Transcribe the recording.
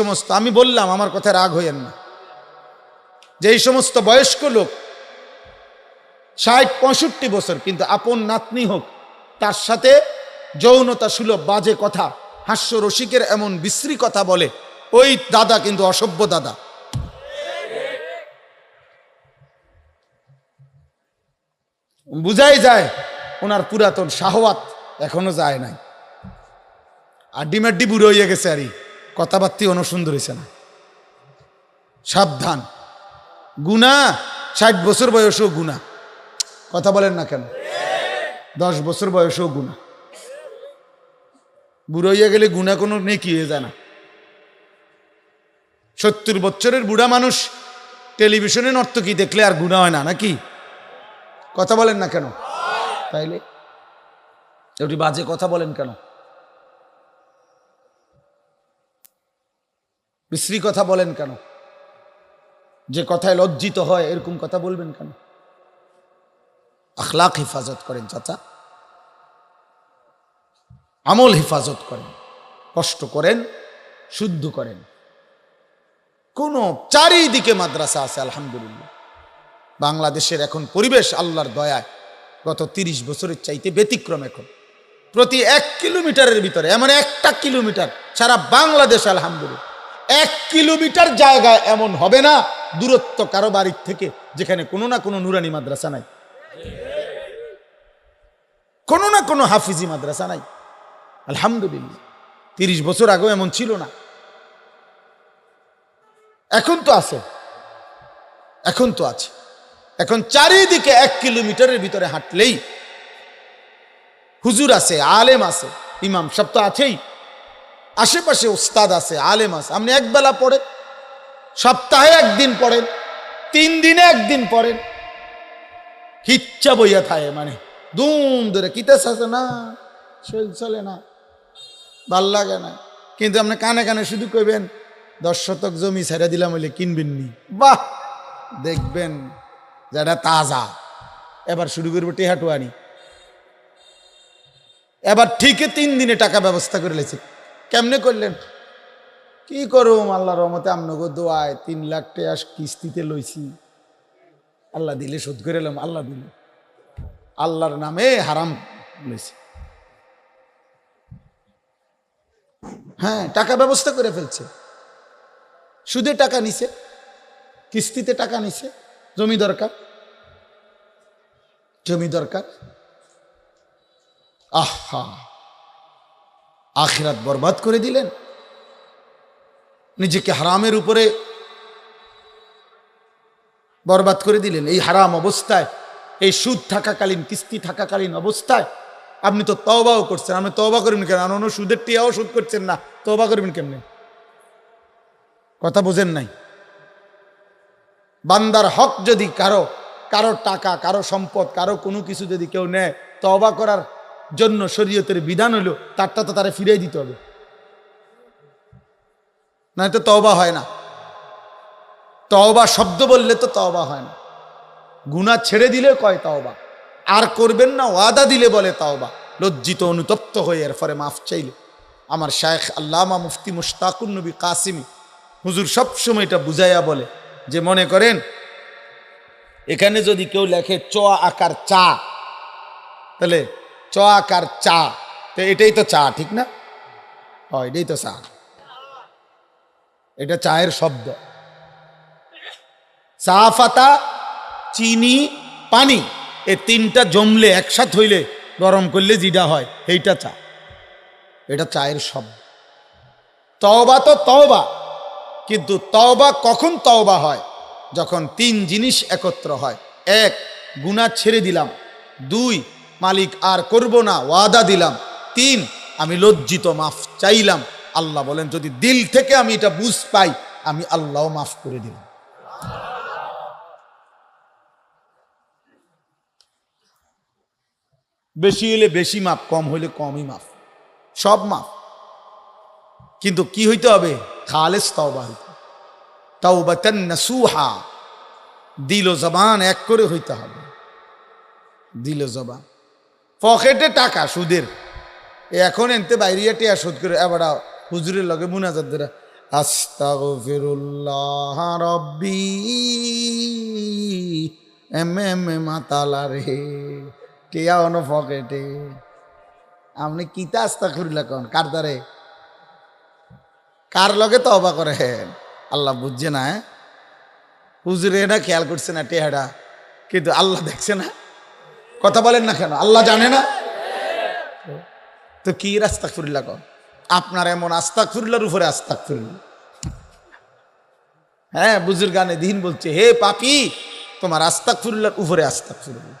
সমস্ত, আমি বললাম, আমার কথা রাগ হইয়েন না। যে এই সমস্ত বয়স্ক লোক ষাট পঁয়ষট্টি বছর, কিন্তু আপন নাতনি হোক, তার সাথে যৌনতা সুলভ বাজে কথা হাস্য রসিকের এমন বিশ্রী কথা বলে, ওই দাদা কিন্তু অসভ্য দাদা। বুঝাই যায়, ওনার পুরাতন শাহওয়াত এখনও যায় নাই। আর ডিমাড্ডি বুড়ো হয়ে গেছে আরই কথাবার্তি অনুসুন্দর হয়েছে না। সাবধান। গুণা, ষাট বছর বয়সেও গুণা। কথা বলেন না কেন? দশ বছর বয়সেও গুণা। বুড়ো হইয়া গেলে গুণা কোনো নেকি হয়ে যায় না। সত্তর বছরের বুড়া মানুষ টেলিভিশনে নর্তকী দেখলে আর গুণা হয় না, নাকি? কথা বলেন না কেন? তাইলে? ওটি বাজে কথা বলেন কেন? বিশ্রী কথা বলেন কেন? যে কথায় লজ্জিত হয়, এরকম কথা বলবেন কেন? আখলাক হেফাজত করেন চাচা। আমল হেফাজত করেন। কষ্ট করেন, শুদ্ধ করেন। কোন চারিদিকে মাদ্রাসা আছে, আলহামদুলিল্লাহ। বাংলাদেশের এখন পরিবেশ আল্লাহর দয়ায় গত তিরিশ বছরের চাইতে ব্যতিক্রম এখন। প্রতি এক কিলোমিটারের ভিতরে, এমন একটা কিলোমিটার সারা বাংলাদেশ, আলহামদুলিল্লাহ। এক কিলোমিটার জায়গায় এমন হবে না, দূরত্ব কারও বাড়ির থেকে, যেখানে কোনো না কোনো নুরানি মাদ্রাসা নাই। কোনো না কোনো হাফিজি মাদ্রাসা নাই। আলহামদুলিল্লাহ। তিরিশ বছর আগেও এমন ছিল না। এখন তো আছে। এখন তো আছে। এখন চারিদিকে এক কিলোমিটারের ভিতরে হাঁটলেই হুজুর আছে, আলেম আছে, ইমাম সব তো আছেই। আশেপাশে ওস্তাদ আছে, আলেম আছে। আপনি একবেলা পড়েন, সপ্তাহে একদিন পড়েন, তিন দিনে একদিন পড়েন। হিচ্ছা বইয়া থাকে মানে দুম ধরে কিতাস আছে না, শরীর চলে না, ভালো লাগে না। কিন্তু আপনি কানে কানে শুধু কইবেন, দশ শতক জমি ছেড়ে দিলাম হইলে কিনবেন নি। বাহ! দেখবেন যেটা তাজা। এবার শুরু করব টেহাটুয়ানি। এবার ঠিকই তিন দিনে টাকা ব্যবস্থা করে লেছে। কেমনে করলেন? কি করুম আল্লাহ রহমতে আমনগো দোয়ায় তিন লাখ টাকা কিস্তিতে লইছি। আল্লাহ দিলে শোধ করে এলাম আল্লাহ দিলে। আল্লাহর নামে হারাম লইছি। হ্যাঁ টাকা ব্যবস্থা করে ফেলছে। সুদে টাকা নিছে, কিস্তিতে টাকা নিছে, জমি দরকার। জমি দরকার। আহা! আখিরাত বরবাদ করে দিলেন। নিজেকে হারামের উপরে বরবাদ করে দিলেন। এই হারাম অবস্থায়, এই সুদ থাকাকালীন, কিস্তি থাকাকালীন অবস্থায় আপনি তো তওবাও করছেন। আপনি তওবা করবেন কেন? অন্য সুদের টিয়াও সুদ করছেন না। তওবা করবেন কেমনে? কথা বোঝেন নাই। বান্দার হক যদি কারও কারও টাকা, কারও সম্পদ, কারও কোনো কিছু যদি কেউ নেয়, তওবা করার জন্য শরীয়তের বিধান হলো তারটা তো তারা ফিরিয়ে দিতে হবে। না তো তওবা হয় না। তওবা শব্দ বললে তো তওবা হয় না। গুণা ছেড়ে দিলে কয় তওবা? আর করবেন না, ওয়াদা দিলে বলে তওবা। লজ্জিত, অনুতপ্ত হয়ে এর ফলে মাফ চাইলে। আমার শায়েখ আল্লামা মুফতি মুশতাকুন নবী কাসিমি হুজুর সবসময় এটা বুঝাইয়া বলে যে, মনে করেন, এখানে যদি কেউ লেখে চ আকার চা, তাহলে চ আকার চা। তো এটাই তো চা, ঠিক না? ও, এটাই তো চা। এটা চায়ের শব্দ। চা পাতা চিনি, পানি, এ তিনটা জমলে একসাথ হইলে গরম করলে জিডা হয়, এইটা চা। এটা চায়ের শব্দ। তওবা তো তওবা, কিন্তু তওবা কখন তওবা হয়? যখন তিন জিনিস একত্র হয়। এক গুণা ছেড়ে দিলাম। দুই মালিক আর করব না, ওয়াদা দিলাম। তিন, আমি লজ্জিত, মাফ চাইলাম। আল্লাহ বলেন, যদি দিল থেকে আমি এটা বুঝ পাই, আমি আল্লাহ মাফ করে দিলাম বেশি হলে বেশি মাপ, কম হলে কমই মাফ সব মাফ কিন্তু কি হইতে হবে? খালেস তওবা হইতে তাওবাতান নাসুহা। দিল জবান এক করে হইতে হবে। দিল জবান। পকেটে টাকা, সুদের। এখন এনতে বাইরিয়া টিয়া শোধ করে এবার হুজুরের লগে মুনাজাত ধরা, আস্তাগফিরুল্লাহ রব্বি এম এম মাতালা রে, টিয়া অন পকেটে। আপনি কিতা আস্তাগফিরুল্লাহ কন? কার দ্বারে? কার লগে তো অবা করে আল্লাহ বুঝছে না হ্যাঁ? হুজুরে এটা খেয়াল করছে না টেহাটা কিন্তু আল্লাহ দেখছে না। কথা বলেন না কেন? আল্লাহ জানে না? তো কি রাস্তা ফুরিল্লা কর? আপনার এমন আস্তাক ফুরিল্লার উপরে আস্তাক ফুরিল্লা হ্যাঁ বুজুর গানে দিন বলছে, হে পাপি, তোমার আস্তাক ফুরিল্লার উপরে আস্তাক ফুরিল্লা